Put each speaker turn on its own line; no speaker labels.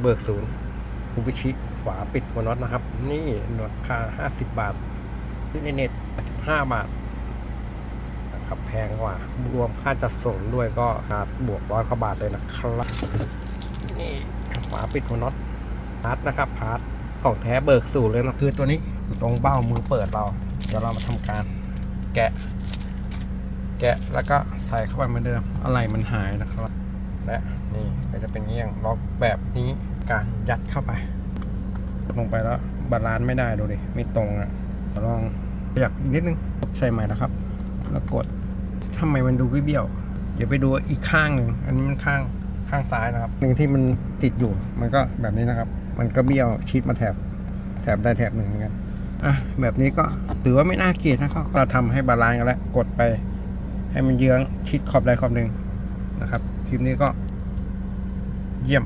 เบิกศูนย์คูบิชิฝาปิดหัวน็อตนะครับ นี่ราคาห้าสิบบาทที่ในเน็ตสิบห้าบาทนะครับแพงกว่า รวมค่าจัดส่งด้วยก็ขาดบวกร้อยกว่าบาทเลยนะครับ นี่ฝาปิดหัวน็อตพาร์ทนะครับพาร์ทของแท้เบิกสูตรเลยนะคือตัวนี้ตรงเบ้ามือเปิดเรา เดี๋ยวเรามาทำการ แกะ แกะแล้วก็ใส่เข้าไปเหมือนเดิมอะไรมันหายนะครับ และนี่ก็จะเป็นเงี้ยงล็อกแบบนี้ การยัดเข้าไป ลงไปแล้วบาลานซ์ไม่ได้ดูดิ ไม่ตรงอะเดี๋ยวลองขยับอีกนิดนึงใส่ใหม่นะครับ แล้วกดทำไมมันดูเบี้ยวเดี๋ยวไปดูอีกข้างหนึ่งอันนี้มันข้างข้างซ้ายนะครับหนึ่งที่มันติดอยู่มันก็แบบนี้นะครับ มันก็เบี้ยวชิดมาแถบแถบได้แถบหนึ่งเหมือนกันอะแบบนี้ก็ถือว่าไม่น่าเกลียดนะครับเราทำให้บาลานซ์กันแล้วกดไป ให้มันเยื้องชิดขอบใดขอบหนึ่งนะครับคลิปนี้ก็เยี่ยม